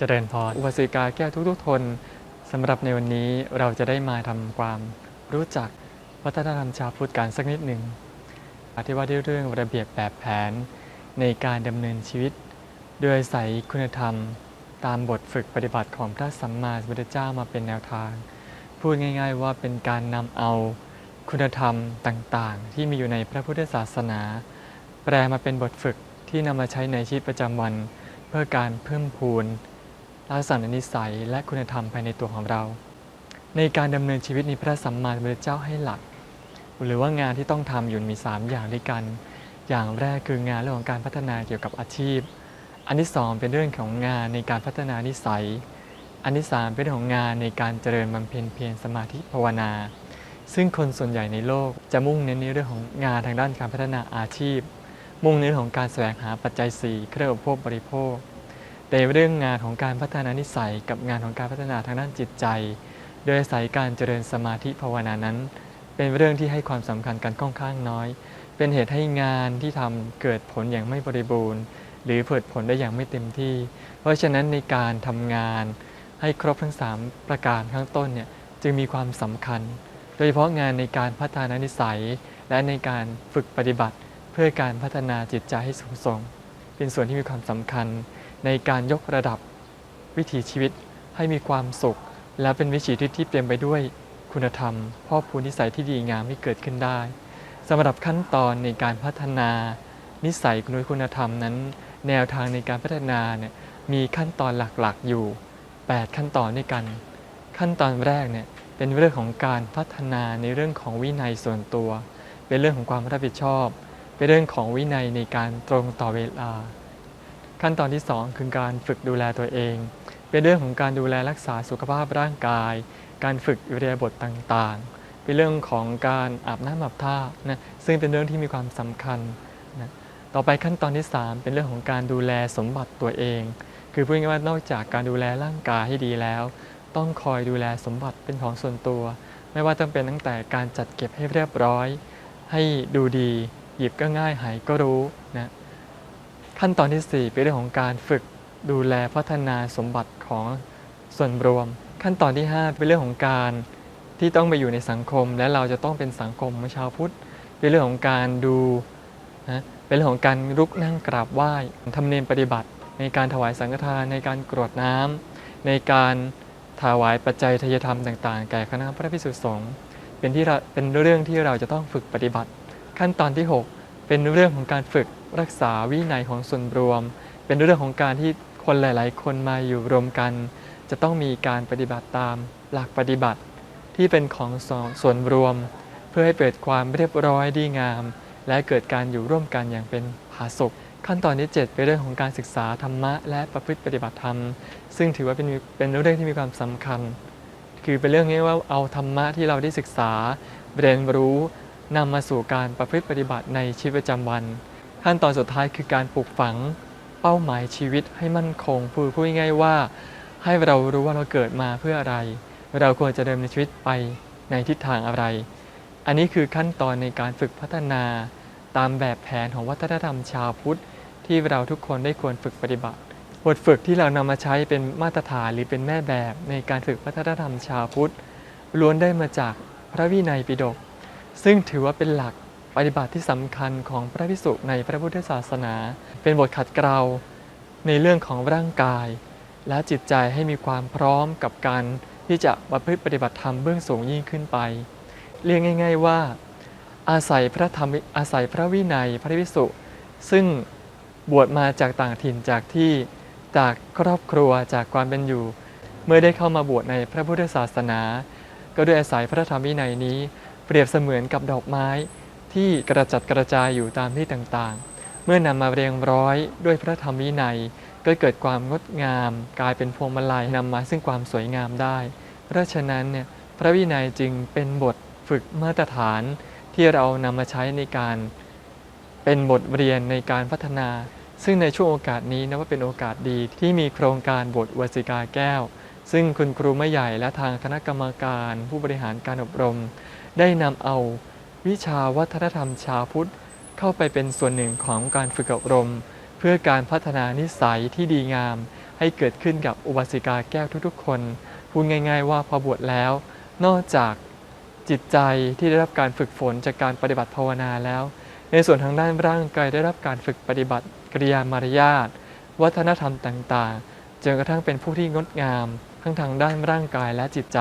จริญพรอุบาสิกาแก้วทุกๆทนสำหรับในวันนี้เราจะได้มาทำความรู้จักวัฒนธรรมชาวพุทธกันสักนิดหนึ่งอธิว่าด้วยเรื่องระเบียบแบบแผนในการดำเนินชีวิต โดยใส่คุณธรรม ตามบทฝึกปฏิบัติของพระสัมมาสัมพุทธเจ้ามาเป็นแนวทาง พูดง่าย ๆ ว่าเป็นการนำเอาคุณธรรมต่างๆ ที่มีอยู่ในพระพุทธศาสนา แปลมาเป็นบทฝึกที่นำมาใช้ในชีวิตประจำวัน เพื่อการเพิ่มพูน ลักษณะนิสัยและคุณธรรมภายในตัวของเรา ในการดำเนินชีวิตในพระสัมมาสัมพุทธเจ้าให้หลัก หรือว่างานที่ต้องทำอยู่มี 3 อย่างด้วยกัน อย่างแรกคืองานเรื่องของการพัฒนาเกี่ยวกับอาชีพ อันที่ 2 เป็นเรื่องของงานในการพัฒนานิสัย อันที่ 3 เป็นเรื่องของงานในการเจริญบำเพ็ญเพียรสมาธิภาวนา ซึ่งคนส่วนใหญ่ในโลกจะมุ่งเน้นในเรื่องของงานทางด้านการพัฒนาอาชีพ มุ่งในเรื่องของการแสวงหาปัจจัย4เครื่องอุปโภคบริโภค แต่เรื่องงานของการพัฒนานิสัยกับงานของการพัฒนาทางด้านจิตใจ โดยอาศัยการเจริญสมาธิภาวนานั้น เป็นเรื่องที่ให้ความสำคัญกันค่อนข้างน้อย เป็นเหตุให้งานที่ทำเกิดผลอย่างไม่บริบูรณ์ หรือเกิดผลได้อย่างไม่เต็มที่ เพราะฉะนั้นในการทำงานให้ครบทั้ง 3 ประการข้างต้นเนี่ยจึงมีความสำคัญ โดยเฉพาะงานในการพัฒนานิสัย และในการฝึกปฏิบัติ เพื่อการพัฒนาจิตใจให้สูงส่ง เป็นส่วนที่มีความสำคัญ ในการยกระดับวิถีชีวิตให้มีความสุข และเป็นวิถีชีวิตที่เต็มไปด้วยคุณธรรม พ่อพูนิสัยที่ดีงามที่เกิดขึ้นได้สำหรับขั้นตอนในการพัฒนา นิสัยคุณธรรมนั้น แนวทางในการพัฒนาเนี่ยมีขั้นตอนหลักๆอยู่ 8 ขั้นตอนด้วยกัน ขั้นตอนแรกเนี่ยเป็นเรื่องของการพัฒนาในเรื่องของวินัยส่วนตัว เป็นเรื่องของความรับผิดชอบ เป็นเรื่องของวินัยในการตรงต่อเวลา ขั้นตอนที่ 2 คือการฝึกดูแลตัวเอง เป็นเรื่องของการดูแลรักษาสุขภาพร่างกาย การฝึกอิริยาบถต่างๆ เป็นเรื่องของการอาบน้ำอาบท่านะซึ่งเป็นเรื่องที่มีความสำคัญนะต่อไปขั้นตอนที่ 3 เป็นเรื่องของการดูแลสมบัติตัวเอง คือพูดง่ายว่านอกจากการดูแลร่างกายให้ดีแล้ว ต้องคอยดูแลสมบัติเป็นของส่วนตัว ไม่ว่าจะเป็นตั้งแต่การจัดเก็บให้เรียบร้อย ให้ดูดี หยิบก็ง่ายหายก็รู้นะ ขั้นตอนที่ 4 เป็นเรื่องของการฝึกดูแลพัฒนาสมบัติของส่วนรวม ขั้นตอนที่ 5 เป็นเรื่องของการที่ต้องไปอยู่ในสังคม และเราจะต้องเป็นสังคมชาวพุทธ เป็นเรื่องของการดูนะเป็นเรื่องของการลุกนั่งกราบไหว้ทำเนียมปฏิบัติ ในการถวายสังฆทานในการกรวดน้ำในการถวายปัจจัยทายธรรมต่างๆ แก่คณะพระภิกษุสงฆ์เป็นที่เป็นเรื่องที่เราจะต้องฝึกปฏิบัติ ขั้นตอนที่ 6 เป็นเรื่องของการฝึก รักษาวินัยของส่วนรวม เป็นเรื่องของการที่คนหลาย ๆ คนมาอยู่รวมกัน จะต้องมีการปฏิบัติตามหลักปฏิบัติที่เป็นของส่วนรวม เพื่อให้เกิดความเรียบร้อยดีงาม และเกิดการอยู่ร่วมกันอย่างเป็นผาสุกขั้นตอนที่ 7 เป็นเรื่องของการศึกษาธรรมะและประพฤติปฏิบัติธรรม ซึ่งถือว่าเป็นเป็นเรื่องที่มีความสำคัญ คือเป็นเรื่องนี้ว่าเอาธรรมะที่เราได้ศึกษาเรียนรู้นำมาสู่การประพฤติปฏิบัติในชีวิตประจำวัน ขั้นตอนสุดท้ายคือการปลูกฝังเป้าหมายชีวิตให้มั่นคงพูดพูดง่ายๆว่า ให้เรารู้ว่าเราเกิดมาเพื่ออะไร เราควรจะเดินในชีวิตไปในทิศทางอะไร อันนี้คือขั้นตอนในการฝึกพัฒนาตามแบบแผนของวัฒนธรรมชาวพุทธ ที่เราทุกคนได้ควรฝึกปฏิบัติบทฝึกที่เรานำมาใช้เป็นมาตรฐานหรือเป็นแม่แบบในการฝึกวัฒนธรรมชาวพุทธล้วนได้มาจากพระวินัยปิฎกซึ่งถือว่าเป็นหลัก ปฏิบัติที่สำคัญของพระภิกษุในพระพุทธศาสนา เป็นบทขัดเกลาในเรื่องของร่างกาย และจิตใจให้มีความพร้อมกับการที่จะประพฤติปฏิบัติธรรมเบื้องสูงยิ่งขึ้นไป เรียกง่าย ๆว่า อาศัยพระธรรมอาศัยพระวินัยพระภิกษุซึ่งบวชมาจากต่างถิ่นจากที่จากครอบครัวจากความเป็นอยู่ เมื่อได้เข้ามาบวชในพระพุทธศาสนา ก็ด้วยอาศัยพระธรรมวินัยนี้ เปรียบเสมือนกับดอกไม้ ที่กระจัดกระจายอยู่ตามที่ต่างๆ เมื่อนำมาเรียงร้อยด้วยพระธรรมวินัย ก็เกิดความงดงาม กลายเป็นพวงมาลัยนำมาซึ่งความสวยงามได้ เพราะฉะนั้นเนี่ยพระวินัยจึงเป็นบทฝึกมาตรฐานที่เรานำมาใช้ในการเป็นบทเรียนในการพัฒนา ซึ่งในช่วงโอกาสนี้นับว่าเป็นโอกาสดีที่มีโครงการบทวสิกาแก้ว ซึ่งคุณครูไม่ใหญ่และทางคณะกรรมการ ผู้บริหารการอบรม ได้นำเอา วิชาวัฒนธรรมชาวพุทธเข้าไปเป็นส่วนหนึ่งของการฝึกอบรม เพื่อการพัฒนานิสัยที่ดีงาม ให้เกิดขึ้นกับอุบาสิกาแก้วทุกๆ คนพูดง่าย ๆ ว่าพอบวชแล้ว นอกจากจิตใจที่ได้รับการฝึกฝนจากการปฏิบัติภาวนาแล้ว ในส่วนทางด้านร่างกายได้รับการฝึกปฏิบัติกริยามารยาทวัฒนธรรมต่างๆจนกระทั่งเป็นผู้ที่งดงาม ทั้งทางด้านร่างกายและจิตใจ